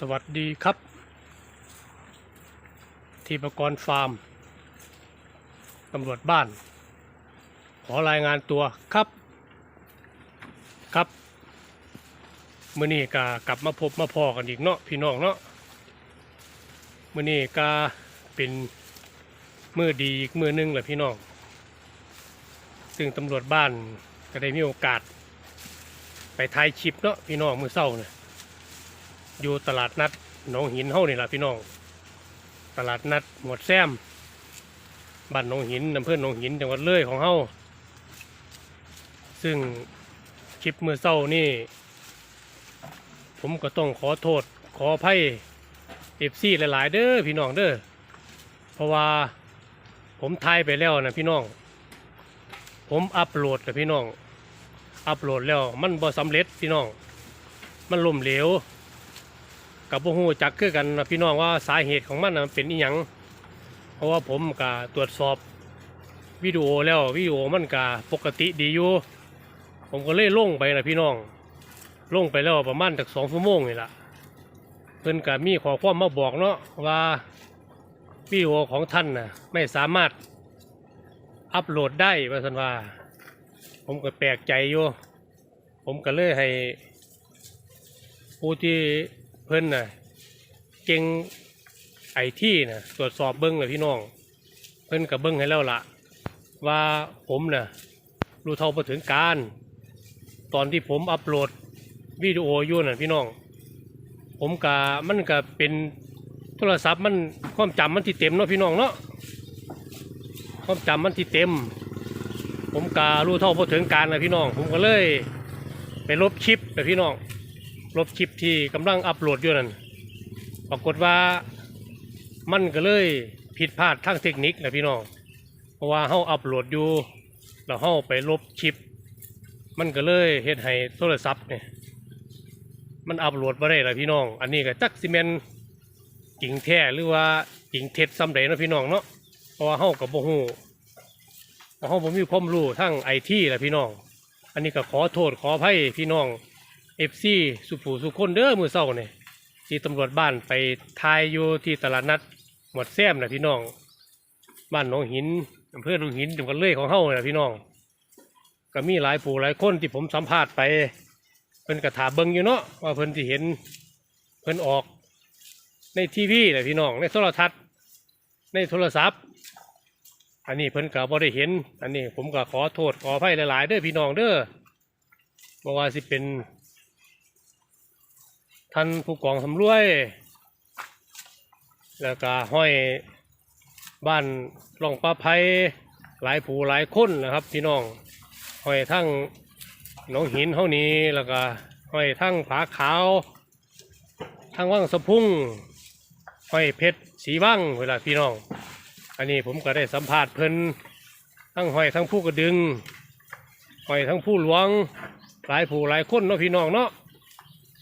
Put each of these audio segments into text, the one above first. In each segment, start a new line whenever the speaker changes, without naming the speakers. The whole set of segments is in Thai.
สวัสดีครับ ทีปกรฟาร์มตำรวจบ้าน ขอรายงานตัวครับครับเมื่อนี้กากลับมาพบมาพอกันอีกเนาะพี่น้องเนาะเมื่อนี้กาเป็นมือดีอีกมือหนึงแหละพี่น้อง ซึ่งตำรวจบ้านก็ได้มีโอกาส ไปถ่ายคลิปเนาะพี่น้องมือเศร้าเนี่ย อยู่ตลาดนัดหนองหินเฮานี่ล่ะพี่น้อง ตลาดนัดหมวดแซมบ้านหนองหินอำเภอหนองหินจังหวัดเลยของเฮาซึ่งคลิปมือเศร้านี่ ผมก็ต้องขอโทษขออภัยเอฟซีหลายๆ เด้อพี่น้องเด้อเพราะว่าผมถ่ายไปแล้วนะพี่น้อง ผมอัปโหลดกับพี่น้อง อัปโหลดแล้วมันบ่สำเร็จพี่น้อง มันล่มเหลว กับพวกหูจักคือกันนะพี่น้องว่าสาเหตุของมันนะมันเป็นอีหยังเพราะว่าผมก็ตรวจสอบวิดีโอแล้ววิดีโอมันก็ปกติดีอยู่ผมก็เลยลงไปนะพี่น้องลงไปแล้วประมาณจากสองชั่วโมงนี่ละเพิ่นก็มีขอความมาบอกเนาะว่าวิดีโอของท่านน่ะไม่สามารถอัปโหลดได้ว่าสันว่า ผมก็แปลกใจอยู่ ผมก็เลยให้ผู้ที่ เพิ่นน่ะเก่งไอที่น่ะตรวจสอบเบิ้งเลยพี่น้อง เพิ่นกับเบิ้งให้แล้วละว่าผมน่ะรู้เท่าไปถึงการ ตอนที่ผมอัปโหลดวิดีโออยู่น่ะพี่น้อง ผมกะมันก็เป็นโทรศัพท์มันความจำมันที่เต็มเนาะพี่น้องเนาะความจำมันที่เต็ม ผมกะรู้เท่าพอถึงการนะพี่น้อง ผมก็เลย ไปลบคลิปนะพี่น้อง ลบคลิปที่กำลังอัปโหลดอยู่นั่นปรากฏว่ามันก็เลยผิดพลาดทางเทคนิคนะพี่น้อง เพราะว่าเฮาอัปโหลดอยู่แล้วเฮาไปลบคลิป มันก็เลยเฮ็ดให้โทรศัพท์เนี่ยมันอัปโหลดมาได้ละพี่น้อง อันนี้ก็จักซีเมนจริงแท้หรือว่าจริงเท็จซ้ำใดเนะพี่น้องเนาะ เพราะว่าเฮากับบ่ฮู้เพราะเฮาบ่มีความรู้ทั้งไอทีแหละพี่น้อง อันนี้ก็ขอโทษขออภัยพี่น้อง เอฟซีสุผูสุคนเด้อมือเศร้าเนี่ยที่ตำรวจบ้านไปทายอยู่ที่ตลาดนัดหมดแซมนะพี่น้อง บ้านหนองหินอำเภอหนองหินจังหวัดเลยของเฮานะพี่น้อง ก็มีหลายผู้หลายคนที่ผมสัมภาษณ์ไป เพิ่นกระถาเบิงอยู่เนาะว่าเพิ่นที่เห็นเพิ่นออก ในทีวีแหละพี่น้องในโทรทัศน์ ในโทรศัพท์ อันนี้เพิ่นก็บ่ได้เห็น อันนี้ผมก็ขอโทษขออภัยหลายๆเด้อพี่น้องเด้อบ่ว่าสิเป็น ท่านผู้กองสำรวย แล้วก็ห้อยบ้านร่องปลาไพหลายผู้หลายคนนะครับ พี่น้องห้อยทั้งหนองหินเท่านี้แล้วก็ห้อยทั้งผาขาว ทั้งว่างสะพุ่งห้อยเพชรสีว่างเวลาพี่น้อง อันนี้ผมก็ได้สัมภาษณ์เพิ่นทั้งห้อยทั้งผู้กระดึงห้อยทั้งผู้หลวงหลายผู้หลายคนเนาะพี่น้องเนาะ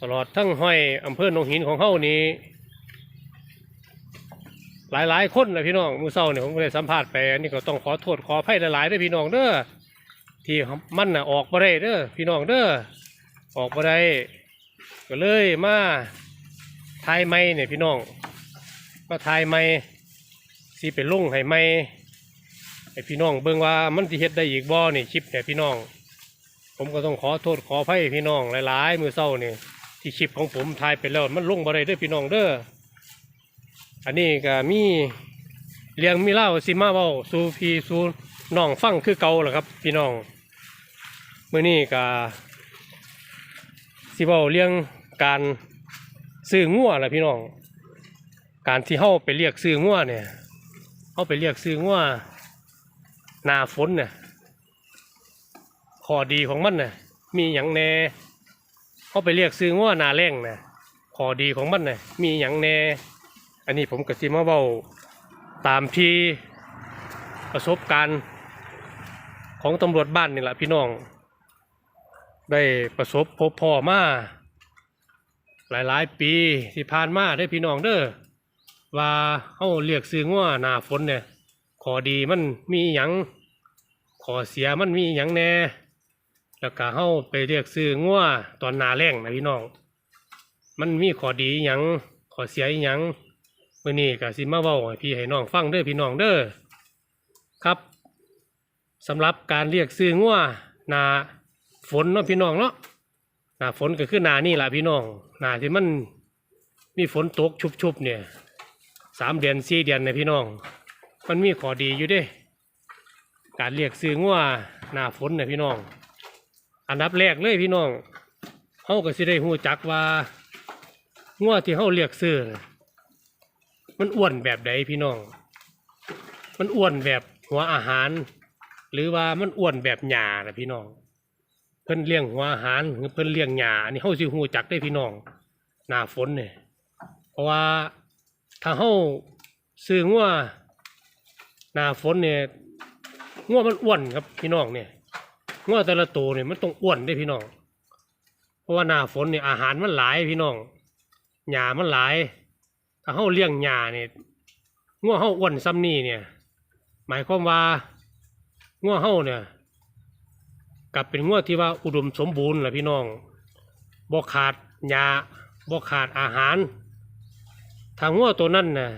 ตลอดทั้งห้อยอำเภอหนองหินของเฮานี้ หลายหลายคนนะพี่น้องมือเศร้าเนี่ยผมก็ได้สัมภาษณ์ไปอันนี้ก็ต้องขอโทษขออภัยหลายๆด้วยพี่น้องเด้อที่มันน่ะออกมาได้เด้อพี่น้องเด้อออกมาได้ก็เลยมาทายไม่เนี่ยพี่น้องก็ทายไม่สิเป็นลุงให้ไม่ให้พี่น้องเบิ่งว่ามันสิเฮ็ดได้อีกบ่อนี่คลิปเนี่ยพี่น้อง ผมก็ต้องขอโทษขออภัยพี่น้องหลายๆ มือเศร้านี่ ที่คลิปของผมถ่ายไปแล้วมันลงบ่ได้เด้อพี่น้องเด้ออันนี้ก็มีเลี้ยงมีเล่าสิมาเว้าสู่พี่สู่น้องฟังคือเก่าแหละครับ พี่น้องเมื้อนี้ก็สิเว้าเรื่องการซื้องัวล่ะพี่น้อง การที่เฮาไปเรียกซื้องัวเนี่ยเฮาไปเรียกซื้องัวหนาฝนเนี่ยข้อดีของมันน่ะมีอย่างแน่ เขาไปเรียกซื้อว่านาแรงนะขอดีของมันน่ะมีอย่างแน่ อันนี้ผมก็สิมาเว้าตามที่ประสบการณ์ของตำรวจบ้านนี่แหละพี่น้อง ได้ประสบพบพ่อมาหลายๆ ปีที่ผ่านมาได้พี่น้องเด้อว่าเขาเรียกซื้อว่าหนาฝนเนี่ยขอดีมันมีหยังขอเสียมันมีหยังแน่ แล้วก็เฮาไปเรียกซื้องัวตอนนาแรงนะพี่น้อง มันมีข้อดีอิหยังข้อเสียอิหยังมื้อนี้ก็สิมาเว้าให้พี่ให้น้องฟังเด้อพี่น้องเด้อครับสำหรับการเรียกซื้องัวนาฝนเนาะพี่น้องเนาะนาฝนก็คือนานี่แหละพี่น้องนาที่มันมีฝนตกชุบๆเนี่ยสามเดือนสี่เดือนเนี่ยพี่น้อง มันมีข้อดีอยู่เด้ การเรียกซื้องัวนาฝนเนี่ยพี่น้อง อันดับแรกเลยพี่น้องเฮาก็สิได้ฮู้จักว่างัวที่เฮาเรียกซื้อมันอ้วนแบบใดพี่น้อง มันอ้วนแบบหัวอาหาร หรือว่ามันอ้วนแบบหญ้านะพี่น้อง เพิ่นเลี้ยงหัวอาหารหรือเพิ่นเลี้ยงหญ้าอันนี้เฮาสิฮู้จักได้พี่น้องหน้าฝนเนี่ยเพราะว่าถ้าเฮาซื้องัวหน้าฝนเนี่ยงัวมันอ้วนครับพี่น้องเนี่ย งัวแต่ละตัวเนี่ยมันต้องอ้วนได้พี่น้อง เพราะว่าหน้าฝนเนี่ยอาหารมันหลายพี่น้องหญ้ามันหลาย ถ้าเฮาเลี้ยงหญ้าเนี่ยงัวเฮาอ้วนซ้ำนี่เนี่ย หมายความว่างัวเฮาเนี่ยกลับเป็นงัวที่ว่าอุดมสมบูรณ์แหละพี่น้องบ่ขาดหญ้าบ่ขาดอาหารถ้างัวตัวนั้นน่ะ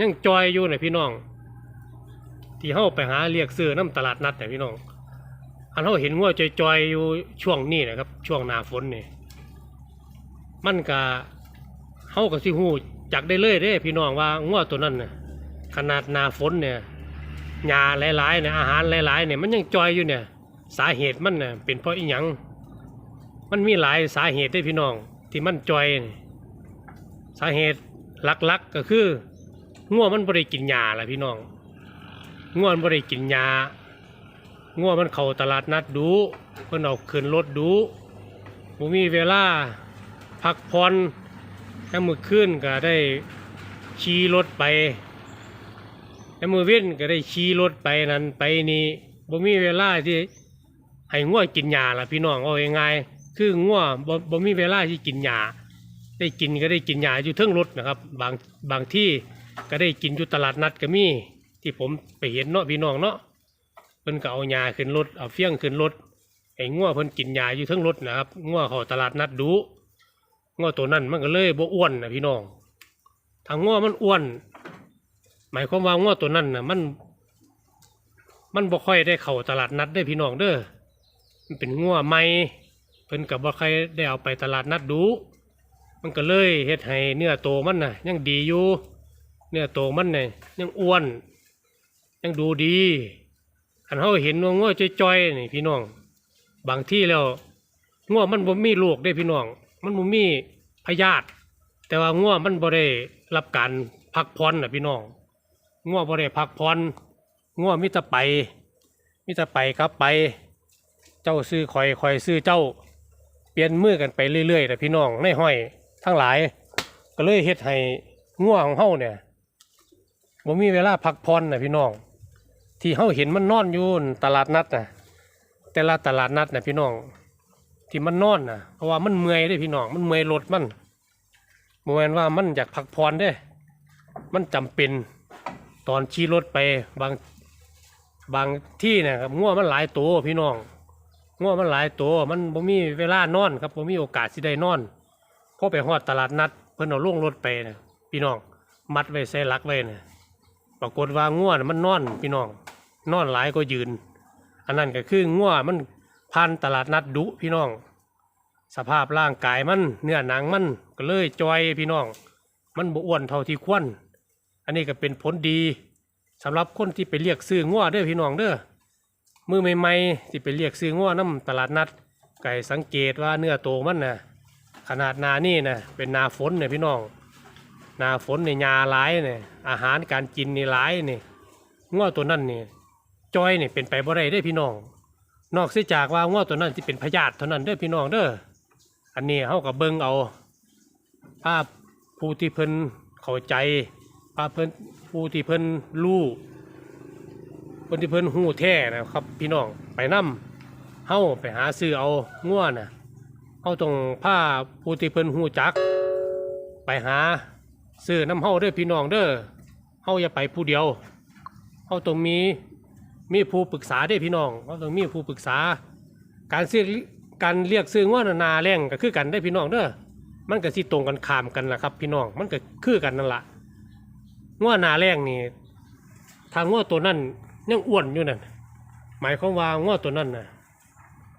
ยังจอยอยู่น่ะพี่น้อง ที่เฮาไปหาเรียกซื้อน้ำตลาดนัดน่พี่น้อง อันเราเห็นงัวจอยๆอยู่ช่วงนี้นะครับ ช่วงหนาฝนนี่มันก็เฮาก็สิฮู้จักได้เลยเด้ พี่น้องว่างัวตัวนั้นน่ะขนาดหนาฝนเนี่ยหญ้าหลายๆเนี่ยอาหารหลายๆเนี่ยมันยังจอยอยู่เนี่ย สาเหตุมันเน่ะเป็นเพราะอีหยังมันมีหลายสาเหตุได้พี่น้อง ที่มันจอยสาเหตุหลักๆก็คืองัวมันบ่ได้กินหญ้าล่ะพี่น้องงัวมันบ่ได้กินหญ้า งัวมันเข้าตลาดนัดดูเพิ่นเอาขึ้นรถดูบ่มีเวลาพักผ่อนถ้ามื้อคืนก็ได้ขี่รถไปถ้ามือเว้นก็ได้ขี่รถไปนั่นไปนี่บ่มีเวลาที่ให้งัวกินหญ้าล่ะพี่น้องเอาง่ายๆคืองัวบ่บ่มีเวลาที่กินหญ้าได้กินก็ได้กินหญ้าอยู่เทิงรถนะครับ บางบางที่ก็ได้กินอยู่ตลาดนัดก็มีที่ผมไปเห็นเนาะพี่น้องเนาะ พิ่นก็เอาหญ้าขึ้นรถเอาเฟี้ยงขึ้นรถไอ้งัวเพิ่นกินหญ้าอยู่ทั้งรถนะครับงัวเขาตลาดนัดดูงัวตัวนั้นมันก็เลยบ่อ้วนนะพี่น้องถ้างัวมันอ้วน หมายความว่างัวตัวนั้นนะมัน มันบ่ค่อยได้เข้าตลาดนัดได้พี่น้องเด้อมันเป็นงัวใหม่เพิ่นก็บ่ค่อยได้เอาไปตลาดนัดดู มันก็เลยเฮ็ดให้เนื้อโตมันน่ะ ยังดีอยู่เนื้อโตมันเนี่ยยังอ้วน ยังดูดี อันเขาเห็นว่าง้อจอยๆนี่พี่น้อง บางที่แล้วง้อมันบ่มีลูกได้พี่น้อง มันบ่มีพยาธิแต่ว่าง้อมันบ่ได้รับการพักผ่อนน่ะพี่น้องง้อบ่ได้พักผ่อนง้อมีแต่ไปมีแต่ไปครับไป เจ้าซื้อคอยคอยซื้อเจ้า เปลี่ยนมือกันไปเรื่อยๆแต่พี่น้องในห้อยทั้งหลาย ก็เลยเฮ็ดให้ง้อของเฮาเนี่ยบ่มีเวลาพักผ่อนน่ะพี่น้อง ที่เขาเห็นมันนอนอยู่ตลาดนัดนะแต่ละตลาดนัดนะพี่น้อง ที่มันนอนนะเพราะว่ามันเมื่อยได้พี่น้องมันเมื่อยรถมันโมเมนว่ามันอยากพักผ่อนด้ มันจำเป็นตอนขี่รถไปบางบางที่เนี่ยครับง่วมันหลายตัวพี่น้องง่วมันหลายตัวมันบ่มีเวลานอนครับบ่มีโอกาสสิได้นอนพอไปฮอดตลาดนัด เพิ่นเอาล่วงรถไปนะพี่น้อง มัดไว้ใส่ลักไว้นะปรากฏว่าง่วนมันนอนพี่น้อง นอนหลายก็ยืน อันนั้นก็คือง่วมันพันตลาดนัดดุพี่น้อง สภาพร่างกายมันเนื้อหนังมันก็เลยจอยพี่น้อง มันบอ้วนเท่าที่ควรอันนี้ก็เป็นผลดีสำหรับคนที่ไปเรียกซื้อง่วเด้อพี่น้องเด้อมือใหม่ๆที่ไปเรียกซื้อง่วน้ำตลาดนัด ไก่สังเกตว่าเนื้อโตมันนะขนาดนานี่นะเป็นนาฝนเนี่ยพี่น้องนาฝนในยาหลายเนี่ยอาหารการกินนี่หลายนี่ง้อตัวนั้นนี่ จอยเนี่ยเป็นไปบ่ได้ได้อพี่น้อง นอกเสียจากว่าง้อตัวนั้นที่เป็นพยาธิเท่านั้นเด้อพี่น้องเด้ออันนี้เฮากับเบิ่งเอาภาพผู้ที่เพิ่นเข้าใจภาพเพิ่นผู้ที่เพิ่นรู้เพิ่นที่เพิ่นหูแท้นะครับ พี่น้องไปนํเฮาไปหาซื้อเอาง้อน่ะเฮาต้องพาผู้ที่เพิ่นหูจัก ไปหาซื้อน้ำเฮาเด้อพี่น้องเด้อเฮาอย่าไปผู้เดียวเฮาต้องมี มีผู้ปรึกษาเด้พี่น้องเฮาต้องมีผู้ปรึกษา การซื้อการเรียกซื้อง้อนานาแรงก็คือกันได้พี่น้องเด้อมันก็สิตรงกันข้ามกันล่ะครับ พี่น้องมันก็คือกันนั่นละง้อหนาแรงนี่ทางง้อตัวนั้นยังอ้วนอยู่นั่นหมายความว่าง้อตัวนั้นน่ะ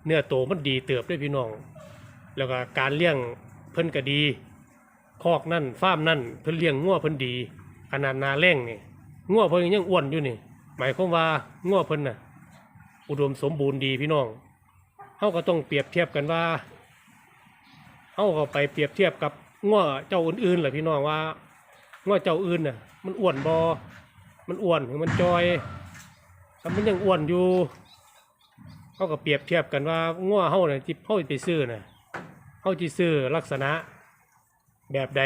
เนื้อโตมันดีเติบได้พี่น้อง แล้วก็การเลี้ยงเพิ่นก็ดีคอกนั่นฟาร์มนั่นเพิ่นเลี้ยงง้อเพิ่นดีขนาดนาแรงนี่ง้อเพิ่นยังอ้วนอยู่นี่ หมายความว่าง้อเพิ่นน่ะ อุดมสมบูรณ์ดีพี่น้องเฮาก็ต้องเปรียบเทียบกันว่าเฮาก็ไปเปรียบเทียบกับง้อเจ้าอื่นๆแหละพี่น้องว่าง้อเจ้าอื่นน่ะ มันอ้วนบ่มันอ้วนหรือมันจอยถ้ามันยังอ้วนอยู่เฮาก็เปรียบเทียบกันว่าง้อเฮาน่ะที่เฮาไปซื้อน่ะเฮาสิซื้อลักษณะ แบบใด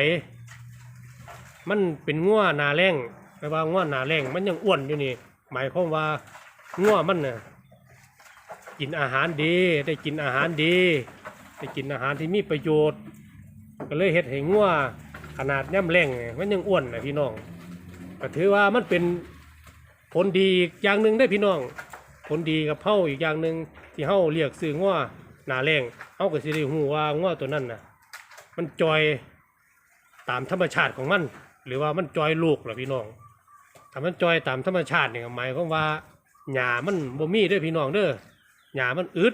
มันเป็นง้อหนาแรงแปลว่าง้อหนาแรงมันยังอ้วนอยู่นี่ หมายความว่าง้อมันน่ะกินอาหารดีได้กินอาหารดี ได้กินอาหารที่มีประโยชน์ ก็เลยเฮ็ดให้ง้อขนาดย่ำแรงมันยังอ้วนนะพี่น้องก็ถือว่ามันเป็นผลดีอีกอย่างหนึ่งได้พี่น้อง ผลดีกับเฮาอีกอย่างหนึ่งที่เฮาเรียกซื้อง้อหนาแรงเฮาก็สิได้ฮู้ว่าง้อตัวนั้นน่ะ มันจอยตามธรรมชาติของมัน หรือว่ามันจอยลูกเหรอพี่น้อง ถ้ามันจอยตามธรรมชาติเนี่ยหมายความว่าหญ้ามันบ่มีเด้อพี่น้องเด้อหญ้ามันอึด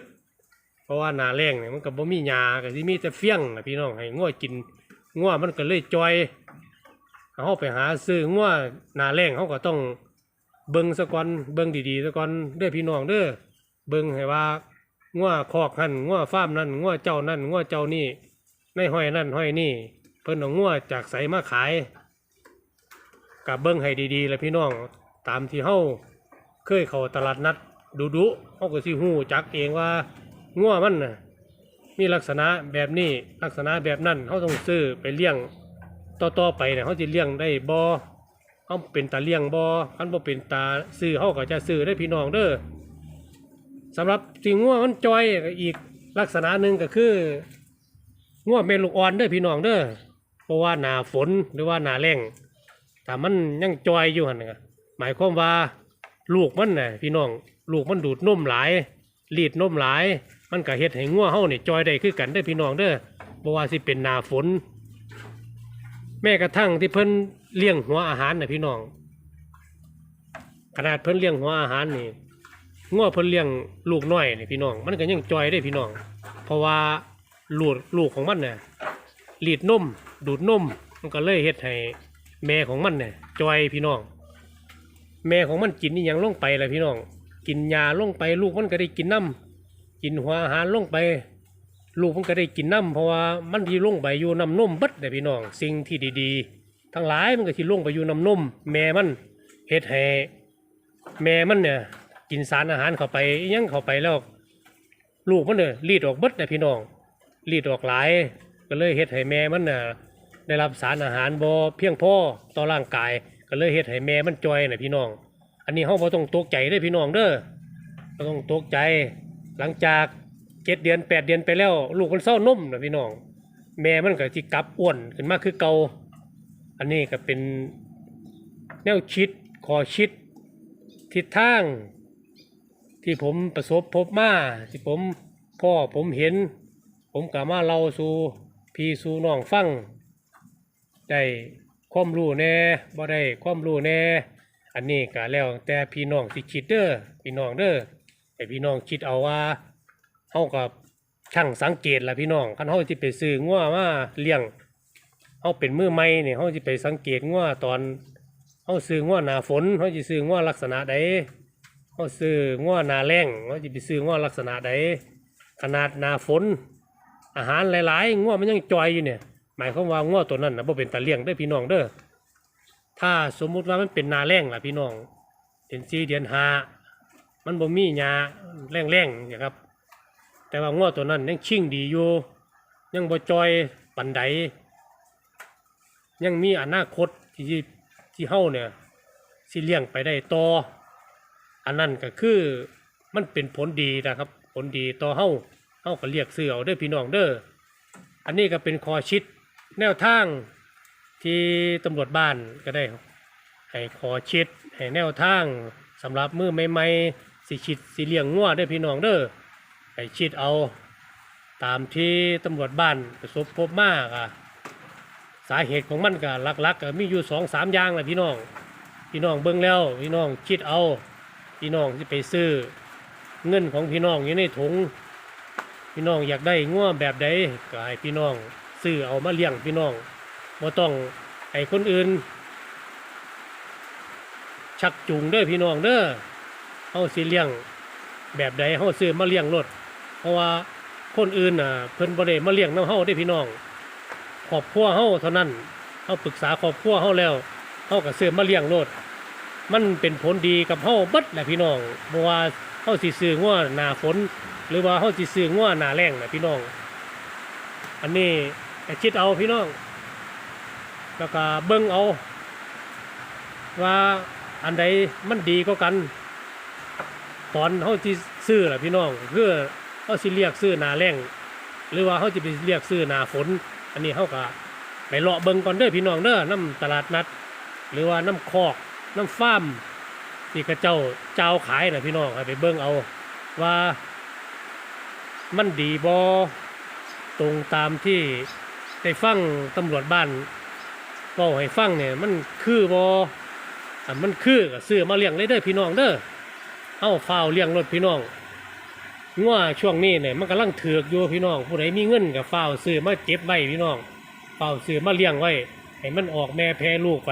เพราะว่าหนาแรงเนี่ยมันก็บ่มีหญ้าก็สิมีแต่เฟี้ยงนะพี่น้องให้งัวกินงัวมันก็เลยจอยเฮาไปหาซื้องัวหนาแรงเฮาก็ต้องเบิ่งซะก่อนเบิ่งดีๆซะก่อนเด้อพี่น้องเด้อเบิ่งให้ว่างัวคอกหันงัวฟาร์มนั่นงัวเจ้านั่นงัวเจ้านี่ในห้อยนั่นห้อยนี่ เพิ่นเอางัวจากไสมาขาย กับเบิ้งให้ดีๆ แล้วพี่น้องตามที่เฮาเคยเข้าตลาดนัดดูดุๆเฮาก็สิฮู้จักเองว่างัวมันน่ะมีลักษณะแบบนี้ลักษณะแบบนั้นเฮาต้องซื้อไปเลี้ยงต่อๆไปเนี่ยเฮาสิเลี้ยงได้บ่เฮาเป็นตาเลี้ยงบ่คันบ่เป็นตาซื้อเฮาก็จะซื้อได้พี่น้องเด้อสำหรับสิ่งงัวมันจอยอีกลักษณะหนึ่งก็คืองัวแม่ลูกอ่อนเด้อพี่น้องเด้อเพราะว่าหนาฝนหรือว่าหนาแล้ง ถ้ามันยังจอยอยู่หันน่ะหมายความว่าลูกมันน่ะพี่น้องลูกมันดูดนมหลายรีดนมหลาย มันก็เฮ็ดให้งัวเฮานี่จอยได้คือกันเด้พี่น้องเด้อบ่ว่าสิเป็นหน้าฝน แม้กระทั่งที่เพิ่นเลี้ยงหัวอาหารน่ะพี่น้อง ขนาดเพิ่นเลี้ยงหัวอาหารนี่งัวเพิ่นเลี้ยงลูกน้อยนี่พี่น้อง มันก็ยังจอยได้พี่น้อง เพราะว่าลูกลูกของมันน่ะรีดนมดูดนมมันก็เลยเฮ็ดให้ แม่ของมันเนี่ยจอยพี่น้อง แม่ของมันกินนี่ยังลงไปเลยพี่น้อง กินยาลงไปลูกมันก็ได้กินน้ำกินหัวอาหารลงไป ลูกมันก็ได้กินน้ำเพราะว่ามันที่ลงไปอยู่น้ำนมเบิดเลยพี่น้อง สิ่งที่ดีๆ ทั้งหลายมันก็ที่ลงไปอยู่น้ำนมแม่มันเฮ็ดให้แม่มันเนี่ยกินสารอาหารเข้าไปยังเข้าไปแล้ว ลูกมันเนี่ยรีดออกเบิดเลยพี่น้องรีดออกหลายก็เลยเฮ็ดให้แม่มันน่ะ ได้รับสารอาหารบ่เพียงพอต่อร่างกาย ก็เลยเฮ็ดให้แม่มันจอยน่ะพี่น้อง อันนี้เฮาบ่ต้องตกใจเด้อพี่น้องเด้อบ่ต้องตกใจ หลังจากเจ็ดเดือนแปดเดือนไปแล้ว ลูกมันเศร้านมน่ะพี่น้อง แม่มันก็สิกลับอ้วนขึ้นมาคือเก่าอันนี้ก็เป็นแนวคิดขอคิดทิศทาง ที่ผมประสบพบมาที่ผมพ่อผมเห็น ผมก็มาเล่าสู่พี่สู่น้องฟัง ได้ความรู้แน่บ่ได้ความรู้แน่ อันนี้ก็แล้วแต่พี่น้องสิคิดเด้อพี่น้องเด้อให้พี่น้องคิดเอาว่าเฮากับช่างสังเกตล่ะพี่น้องคันเฮาสิไปซื้องัวมาเลี้ยงเฮาเป็นมือใหม่นี่เฮาสิไปสังเกตงัวตอนเฮาซื้องัวหน้าฝนเฮาสิซื้องัวลักษณะใดเฮาซื้องัวหน้าแล้งเฮาสิไปซื้องัวลักษณะใดขนาดหน้าฝน อาหารหลายๆงัวมันยังจอยอยู่เนี่ย หมายความว่างัวตัวนั้นนะบ่เป็นตาเลี้ยงเด้พี่น้องเด้อถ้าสมมุติว่ามันเป็นนาแรงล่ะพี่น้องเป็นสี่เดือนห้ามันบ่มีหญ้าแรงๆนะครับ แต่ว่างัวตัวนั้นยังชิ่งดีอยู่ยังบ่จอยปันใดยังมีอนาคตที่ที่เฮาเนี่ยสิเลี้ยงไปได้ต่ออันนั้นก็คือมันเป็นผลดีนะครับ ผลดีต่อเฮาเฮาก็เรียกซื้อเอาเด้อพี่น้องเด้ออันนี้ก็เป็นคอชิด แนวทางที่ตำรวจบ้านก็ได้ให้คอชิดให้แนวทางสำหรับมือใหม่ๆสิชิดสิเลี้ยงงัวเด้พี่น้องเด้อให้ชิดเอาตามที่ตำรวจบ้านประสบพบมากอะสาเหตุของมันก็หลักๆก็มีอยู่สองสามอย่างแหละพี่น้อง พี่น้องเบิ่งแล้ว พี่น้องคิดเอา พี่น้องที่ไปซื้อ เงินของพี่น้องอยู่ในถุง พี่น้องอยากได้ง่วแบบใดก็ให้พี่น้อง ซื้อเอามาเลี้ยงพี่น้องบ่ต้องให้คนอื่น ชักจูงเด้อพี่น้องเด้อเฮาสิเลี้ยงแบบใดเฮาซื้อมาเลี้ยงรถเพราะว่าคนอื่นน่ะเพิ่นบ่ได้มาเลี้ยงนำเฮาเด้พี่น้องครอบครัวเฮาเท่านั้นเฮาปรึกษาครอบครัวเฮาแล้วเฮาก็ซื้อมาเลี้ยงรถมันเป็นผลดีกับเฮาเบิดแหละพี่น้องบ่ว่าเฮาสิซื้องัวหน้าฝน หรือว่าเฮาสิซื้องัวหน้าแล้งน่ะพี่น้อง อันนี้ คิดเอาพี่น้อง แล้วก็เบิ่งเอา ว่าอันใดมันดีก็กัน ตอนเขาที่ซื้อแหละพี่น้องคือเขาสิเรียกซื้อนาแรงหรือว่าเขาจะไปเรียกซื้อนาฝน อันนี้เขาก็ไปเลาะเบิ่งก่อนเด้อพี่น้องเด้อน้ำตลาดนัด หรือว่าน้ำคอกน้ำฟาร์มที่กระเจ้าเจ้าขายนะพี่น้องไปเบิ่งเอาว่ามันดีบอตรงตามที่ ได้ฟังตำรวจบ้านเล่าให้ฟังเนี่ยมันคือบออันมันคือก็ซื้อมาเลี้ยงเลยเด้อพี่น้องเด้อเอาฝ้าวเลี้ยงรถพี่น้องงัวช่วงนี้เนี่ยมันกำลังเถือกอยู่พี่น้องผู้ใดมีเงินกับฝ้าวซื้อมาเก็บไว้พี่น้องฝ้าวซื้อมาเลี้ยงไว้ให้มันออกแม่แพร่ลูกไป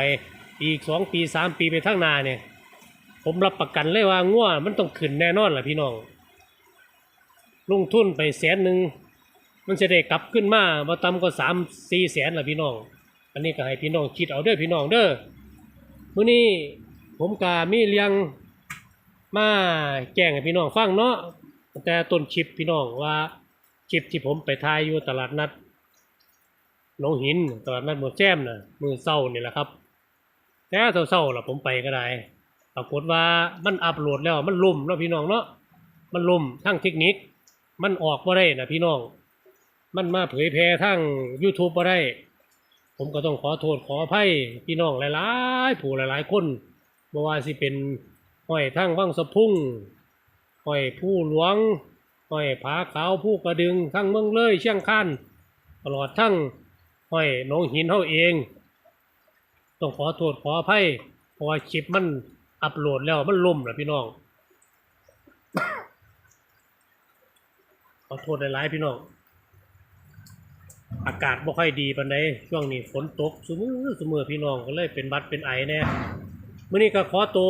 อีกสองปีสามปีไปข้งนาเนี่ยผมรับประกันเลยว่างัวมันต้องขึ้นแน่นอนแหละพี่น้องลงทุนไปแสนหนึ่ง มันจะได้กลับขึ้นมาบ่ต่ำกว่าสามสี่แสนละพี่น้อง อันนี้ก็ให้พี่น้องคิดเอาเด้อพี่น้องเด้อมื้อนี้ผมกามีเลี้ยงมาแจ้งให้พี่น้องฟังเนาะแต่ต้นคลิปพี่น้องว่าคลิปที่ผมไปถ่ายอยู่ตลาดนัดหนองหินตลาดนัดหมดแจ้มน่ะมือเศร้านี่แหละครับ แต่เศร้าๆล่ะผมไปก็ได้ปรากฏว่ามันอัปโหลดแล้วมันล่มเนาะพี่น้องเนาะมันล่มทั้งเทคนิค มันออกบ่ได้นะพี่น้อง มันมาเผยแพร่ทั้ง YouTube บ่ได้ ผมก็ต้องขอโทษขออภัยพี่น้องหลายๆ ผู้หลายๆ คนบ่ว่าสิเป็นห้อยทั้งวังสะพุ่งห้อยผู้หลวงห้อยผาขาวผู้กระดึงทั้งเมืองเลยเชียงคานตลอดทั้งห้อยหนองหินเฮาเอง ต้องขอโทษขออภัยเพราะว่าคลิปมันอัปโหลดแล้วมันล่มแหละพี่น้องขอโทษหลายๆพี่น้อง อากาศบ่ค่อยดีปานใดช่วงนี้ฝนตกสมือซุมือพี่น้องก็เลยเป็นบัดเป็นไอแน่มื้อนี้ก็ขอตัว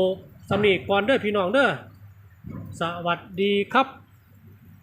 สำนีก่อนเด้อพี่น้องเด้อสวัสดีครับ